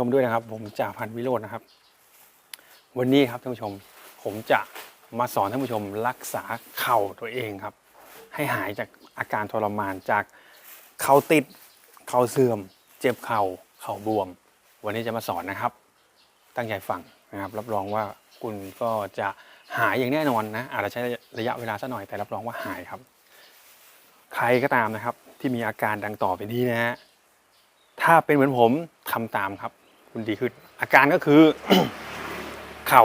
ชมด้วยนะครับ ผมจ่าพันวิโรจน์นะครับ วันนี้ครับท่านผู้ชม ผมจะมาสอนท่านผู้ชมรักษาเข่าตัวเองครับ ให้หายจากอาการทรมานจากเข่าติดเข่าเสื่อม เจ็บเข่าเข่าบวม วันนี้จะมาสอนนะครับ ตั้งใจฟังนะครับ รับรองว่าคุณก็จะหายอย่างแน่นอนนะ อาจจะใช้ระยะเวลาสักหน่อยแต่รับรองว่าหายครับ ใครก็ตามนะครับที่มีอาการดังต่อไปนี้นะฮะถ้าเป็นเหมือนผมทำตามครับ คุณดีขึ้น อาการก็คือ เข่า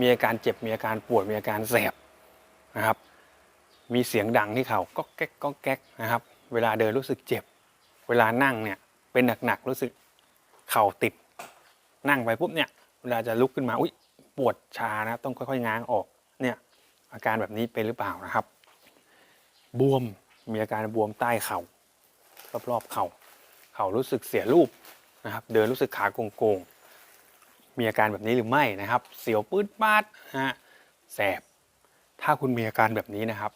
มีอาการเจ็บมีอาการปวดมีอาการแสบนะครับ มีเสียงดังที่เข่าก็แก๊กก็แก๊กนะครับ เวลาเดินรู้สึกเจ็บ เวลานั่งเนี่ยเป็นหนักๆรู้สึกเข่าติด นั่งไปปุ๊บเนี่ย เวลาจะลุกขึ้นมาอุ้ยปวดชานะต้องค่อยๆง้างออกเนี่ยอาการแบบนี้เป็นหรือเปล่านะครับ บวมมีอาการบวมใต้เข่ารอบๆเข่าเข่ารู้สึกเสียรูป นะครับเดินรู้สึกขาโกงๆ มีอาการแบบนี้หรือไม่นะครับ เสียวปื๊ดปาดฮะแสบ ถ้าคุณมีอาการแบบนี้นะครับ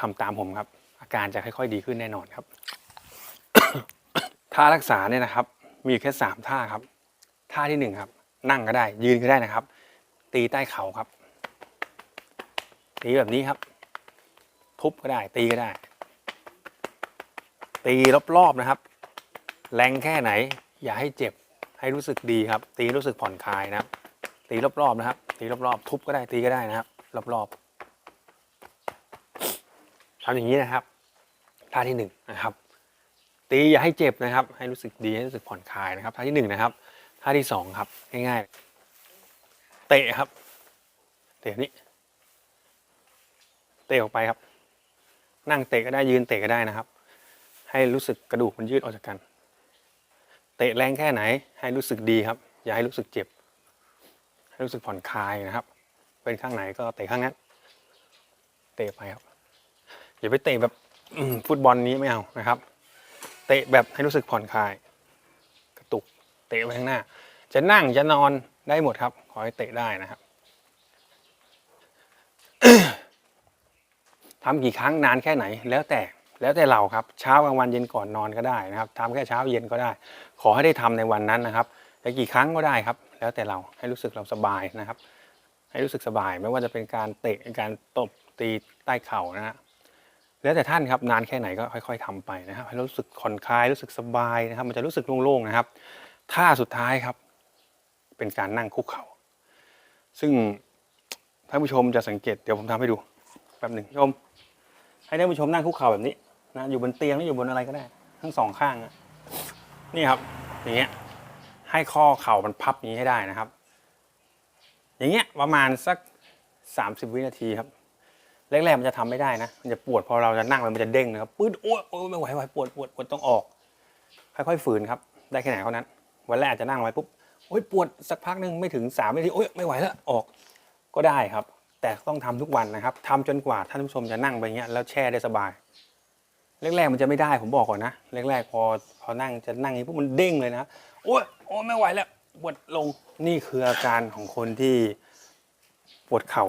ทำตามผมครับ อาการจะค่อยๆดีขึ้นแน่นอนครับท่ารักษาเนี่ยนะครับ มีอยู่แค่สามท่าครับ ท่าที่หนึ่งครับ นั่งก็ได้ ยืนก็ได้นะครับ ตีใต้เข่าครับ ตีแบบนี้ครับ ทุบก็ได้ ตีก็ได้ ตีรอบๆนะครับ แรงแค่ไหน อย่าให้เจ็บให้รู้สึกดีครับ ตีรู้สึกผ่อนคลายนะครับ ตีรอบๆนะครับ ตีรอบๆ ทุบก็ได้ตีก็ได้นะครับ รอบๆทำอย่างนี้นะครับท่าที่หนึ่งนะครับตีอย่าให้เจ็บนะครับ ให้รู้สึกดีให้รู้สึกผ่อนคลายนะครับท่าที่หนึ่งนะครับท่าที่สองครับง่ายๆเตะครับ เตะแบบนี้เตะออกไปครับ นั่งเตะก็ได้ยืนเตะก็ได้นะครับ ให้รู้สึกกระดูกมันยืดออกจากกัน ตะแรงแค่ไหน ให้รู้สึกดีครับ อย่าให้รู้สึกเจ็บ ให้รู้สึกผ่อนคลายนะครับ เป็นข้างไหนก็เตะข้างนั้น เตะไปครับอย่าไปเตะแบบฟุตบอลนี้ไม่เอานะครับ เตะแบบให้รู้สึกผ่อนคลาย กระตุกเตะไปข้างหน้า จะนั่งจะนอนได้หมดครับ ขอให้เตะได้นะครับทำกี่ครั้งนานแค่ไหนแล้วแต่ แล้วแต่เราครับเช้ากลางวันเย็นก่อนนอนก็ได้นะครับทำแค่เช้าเย็นก็ได้ ขอให้ได้ทำในวันนั้นนะครับจะกี่ครั้งก็ได้ครับ แล้วแต่เราให้รู้สึกเราสบายนะครับ ให้รู้สึกสบายไม่ว่าจะเป็นการเตะการตบตีใต้เข่านะฮะแล้วแต่ท่านครับนานแค่ไหนก็ค่อย ๆทำไปนะครับ ให้รู้สึกผ่อนคลายรู้สึกสบายนะครับ มันจะรู้สึกโล่งๆนะครับท่าสุดท้ายครับ เป็นการนั่งคุกเข่าซึ่งท่านผู้ชมจะสังเกตเดี๋ยวผมทำให้ดูแป๊บหนึ่งชม ให้ท่านผู้ชมนั่งคุกเข่าแบบนี้ นะอยู่บนเตียงหรืออยู่บนอะไรก็ได้ ทั้งสองข้างอะนี่ครับ อย่างเงี้ย ให้ข้อเข่ามันพับอย่างนี้ให้ได้นะครับ อย่างเงี้ยประมาณสัก 30 วินาทีครับแรกๆมันจะทำไม่ได้นะ มันจะปวดพอเราจะนั่งมันจะเด้งนะครับปื๊ดโอ้ยโอ้ยไม่ไหวไหวปวดปวดปวดต้องออก ค่อยๆฝืนครับ ได้แค่ไหนเท่านั้น วันแรกอาจจะนั่งไว้ปุ๊บโอ้ยปวดสักพักหนึ่งไม่ถึง3นาทีโอ้ยไม่ไหวแล้วออกก็ได้ครับ แต่ต้องทำทุกวันนะครับทำจนกว่าท่านผู้ชมจะนั่งไปเงี้ยแล้วแช่ได้สบาย แรกๆมันจะไม่ได้ผมบอกก่อนนะแรกๆพอพอนั่งจะนั่งอย่างนี้ปุ๊บมันเด้งเลยนะโอ้ยโอ้ยไม่ไหวแล้วปวดลงนี่คืออาการของคนที่ปวดเข่า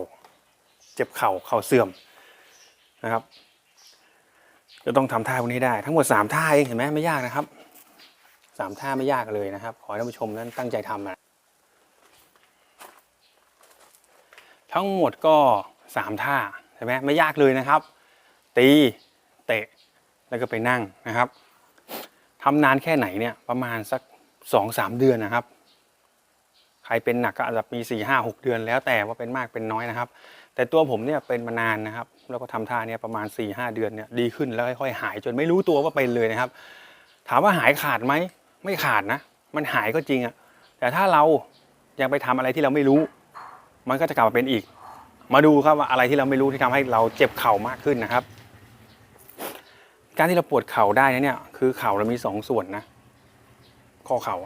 เจ็บเข่าเข่าเสื่อมนะครับ จะต้องทำท่าพวกนี้ได้ ทั้งหมดสามท่าเองเห็นไหมไม่ยากนะครับสามท่าไม่ยากเลยนะครับ ขอให้ท่านผู้ชมนั้นตั้งใจทำนะทั้งหมดก็สามท่าใช่ไหมไม่ยากเลยนะครับ ตีเตะ แล้วก็ไปนั่งนะครับทำนานแค่ไหนเนี่ยประมาณสักสองสามเดือนนะครับ ใครเป็นหนักก็อาจจะมีสี่ห้าหกเดือนแล้วแต่ว่าเป็นมากเป็นน้อยนะครับ แต่ตัวผมเนี่ยเป็นมานานนะครับ แล้วก็ทำท่าเนี่ยประมาณ4ี่ห้าเดือนเนี่ยดีขึ้นแล้วค่อยๆหายจนไม่รู้ตัวว่าเป็นเลยนะครับ ถามว่าหายขาดไหมไม่ขาดนะ มันหายก็จริงอะแต่ถ้าเรายังไปทำอะไรที่เราไม่รู้ มันก็จะกลับมาเป็นอีก มาดูครับว่าอะไรที่เราไม่รู้ที่ทำให้เราเจ็บเข่ามากขึ้นนะครับ การที่เราปวดเข่าได้นะเนี่ยคือเข่าเรามีสองส่วนนะข้อเข่า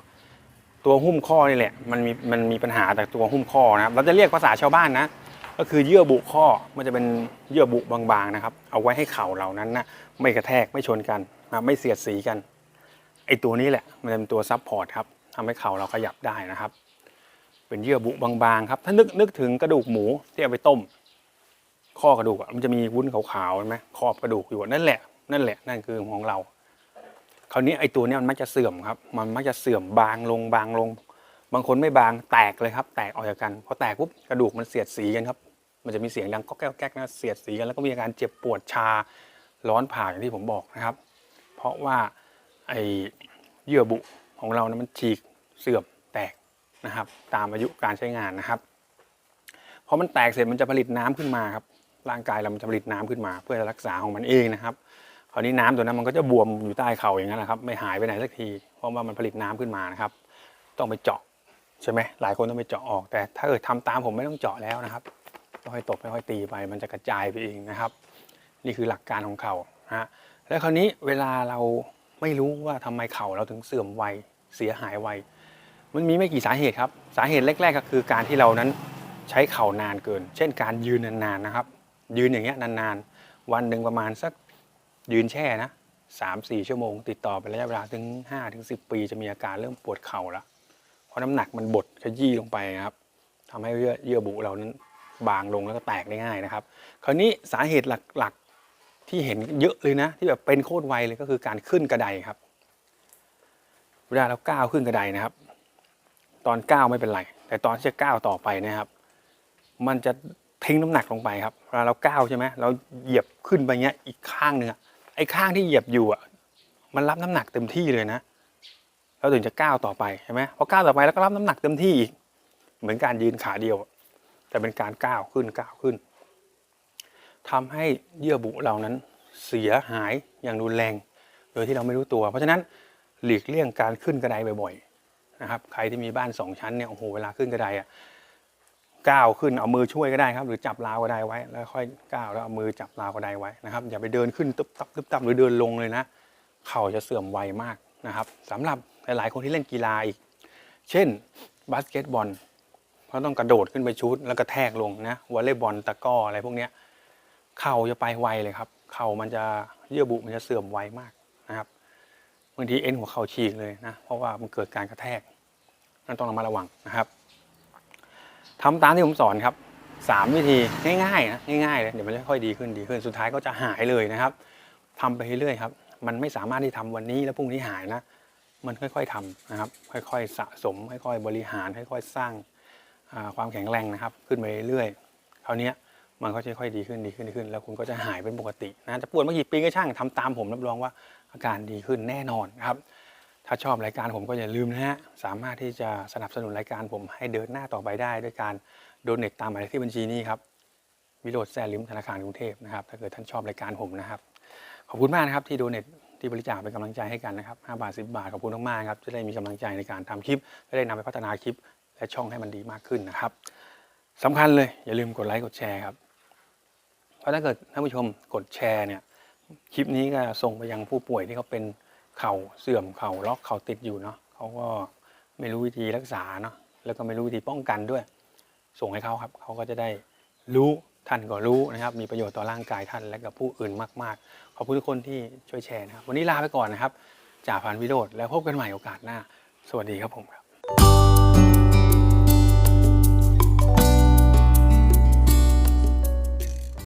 ตัวหุ้มข้อนี่แหละมันมีมันมีปัญหาแต่ตัวหุ้มข้อนะครับ เราจะเรียกภาษาชาวบ้านนะ ก็คือเยื่อบุข้อมันจะเป็นเยื่อบุบางๆนะครับ เอาไว้ให้เข่าเหล่านั้นนะไม่กระแทกไม่ชนกันนะไม่เสียดสีกันไอตัวนี้แหละมันจะเป็นตัวซับพอร์ตครับทำให้เข่าเราขยับได้นะครับ เป็นเยื่อบุบางๆครับ ถ้านึกนึกถึงกระดูกหมูที่เอาไปต้ม ข้อกระดูกมันจะมีวุ้นขาวๆใช่ไหมครอบกระดูกอยู่นั่นแหละ นั่นแหละนั่นคือของเราเขราวนี้ไอ้ตัวเนี้ยมันมักจะเสื่อมครับ มันมักจะเสื่อมบางลงบางลง บางคนไม่บางแตกเลยครับ แตกออกจากกันพอแตกปุ๊บกระดูกมันเสียดสีกันครับ มันจะมีเสียงดังก็แก๊กแก๊กนะเสียดสีกันแล้วก็มีอาการเจ็บปวดชาร้อนผ่าอย่างที่ผมบอกนะครับ เพราะว่าไอ้เยื่อบุของเรานะมันฉีกเสื่อมแตกนะครับ ตามอายุการใช้งานนะครับพอมันแตกเสร็จมันจะผลิตน้ำขึ้นมาครับร่างกายเรามันจะผลิตน้ำขึ้นมา เพื่อรักษาของมันเองนะครับ ราวนี้น้ำตัวนั้นมันก็จะบวมอยู่ใต้เข่าอย่างนั้นนะครับ ไม่หายไปไหนสักที เพราะว่ามันผลิตน้ำขึ้นมานะครับ ต้องไปเจาะใช่ไหมหลายคนต้องไปเจาะออก แต่ถ้าเกิดทำตามผมไม่ต้องเจาะแล้วนะครับค่อยตบค่อยตีไป มันจะกระจายไปเองนะครับ นี่คือหลักการของเข่านะฮะแล้วคราวนี้เวลาเราไม่รู้ว่าทำไมเข่าเราถึงเสื่อมไวเสียหายไวมันมีไม่กี่สาเหตุครับ สาเหตุแรก ๆ ก็คือการที่เรานั้นใช้เข่านานเกิน เช่นการยืนนานๆนะครับ ยืนอย่างเงี้ยนานๆ วันหนึ่งประมาณสัก ยืนแช่นะสามสี่ชั่วโมง ติดต่อเป็นระยะเวลาถึงห้าถึงสิบปี จะมีอาการเริ่มปวดเข่าและเพราะน้ำหนักมันบดขยี้ลงไปนะครับทำให้เยื่อเยื่อบุเรานั้นบางลงแล้วก็แตกได้ง่ายนะครับ คราวนี้สาเหตุหลักๆที่เห็นเยอะเลยนะ ที่แบบเป็นโคตรไวเลยก็คือการขึ้นกระไดครับ เวลาเราก้าวขึ้นกระไดนะครับ ตอนก้าวไม่เป็นไร แต่ตอนที่จะก้าวต่อไปนะครับ มันจะทิ้งน้ำหนักลงไปครับเวลาเราก้าวใช่ไหมเราเหยียบขึ้นไปเงี้ยอีกข้างหนึ่งอะ ไอ้ข้างที่เหยียบอยู่อะมันรับน้ำหนักเต็มที่เลยนะเราถึงจะก้าวต่อไปใช่ไหมพอก้าวต่อไปแล้วก็รับน้ำหนักเต็มที่อีกเหมือนการยืนขาเดียว แต่เป็นการก้าวขึ้นก้าวขึ้นทำให้เยื่อบุเรานั้นเสียหายอย่างรุนแรง โดยที่เราไม่รู้ตัว เพราะฉะนั้นหลีกเลี่ยงการขึ้นกระไดบ่อยๆนะครับใครที่มีบ้านสองชั้นเนี่ยโอ้โหเวลาขึ้นกระไดอะ ก้าวขึ้นเอามือช่วยก็ได้ครับ หรือจับราวกระได้ไว้ แล้วค่อยก้าวแล้วเอามือจับราวกระได้ไว้นะครับ อย่าไปเดินขึ้นตึบตับตึบตับหรือเดินลงเลยนะ เข่าจะเสื่อมไวมากนะครับสำหรับหลายๆคนที่เล่นกีฬาอีก เช่นบาสเกตบอลเพราะต้องกระโดดขึ้นไปชุดแล้วก็แทกลงนะวอลเลย์บอลตะก้ออะไรพวกเนี้ยเข่าจะไปไวเลยครับ เข่ามันจะเยื่อบุมันจะเสื่อมไวมากนะครับบางทีเอ็นหัวเข่าฉีกเลยนะเพราะว่ามันเกิดการกระแทกนั่นต้องระมัดระวังนะครับ ทำตามที่ผมสอนครับสามวิธีง่ายๆนะง่ายๆเลยเดี๋ยวมันจะค่อยดีขึ้นดีขึ้นสุดท้ายก็จะหายเลยนะครับทำไปเรื่อยๆครับ มันไม่สามารถที่ทำวันนี้แล้วพรุ่งนี้หายนะมันค่อยๆทำนะครับ ค่อยๆสะสม ค่อยๆบริหาร ค่อยๆสร้างความแข็งแรงนะครับ ขึ้นไปเรื่อยๆคราวนี้มันก็จะค่อยดีขึ้นดีขึ้นดีขึ้น แล้วคุณก็จะหายเป็นปกตินะจะปวดเมื่อกี่ปีก็ช่างทำตามผมรับรองว่าอาการดีขึ้นแน่นอนครับ ถ้าชอบรายการผมก็อย่าลืมนะฮะ สามารถที่จะสนับสนุนรายการผมให้เดินหน้าต่อไปได้ ด้วยการโดเน a ตามหมายเลขที่บัญชีนี้ครับ วิโรจน์แซลิมธนาคารกรุงเทพนะครับ ถ้าเกิดท่านชอบรายการผมนะครับ ขอบคุณมากนะครับที่โดเน a ที่บริจาคเป็นกำลังใจให้กันนะครับ5บาท 10 บาทขอบคุณมากๆครับ จะได้มีกำลังใจในการทำคลิปจะได้นำไปพัฒนาคลิป และช่องให้มันดีมากขึ้นนะครับสำคัญเลยอย่าลืมกดไลค์กดแชร์ครับ เพราะถ้าเกิดท่านผู้ชมกดแชร์เนี่ยคลิปนี้ก็ส่งไปยังผู้ป่วยที่เขาเป็น เข่าเสื่อมเข่าล็อกเข่าติดอยู่เนาะเขาก็ไม่รู้วิธีรักษาเนาะแล้วก็ไม่รู้วิธีป้องกันด้วย ส่งให้เขาครับเขาก็จะได้รู้ท่านก็รู้นะครับ มีประโยชน์ต่อร่างกายท่านและกับผู้อื่นมาก ๆ ขอบคุณทุกคนที่ช่วยแชร์นะครับ วันนี้ลาไปก่อนนะครับจ่าพันวิโรธแล้วพบกันใหม่โอกาสหน้า สวัสดีครับผมครับ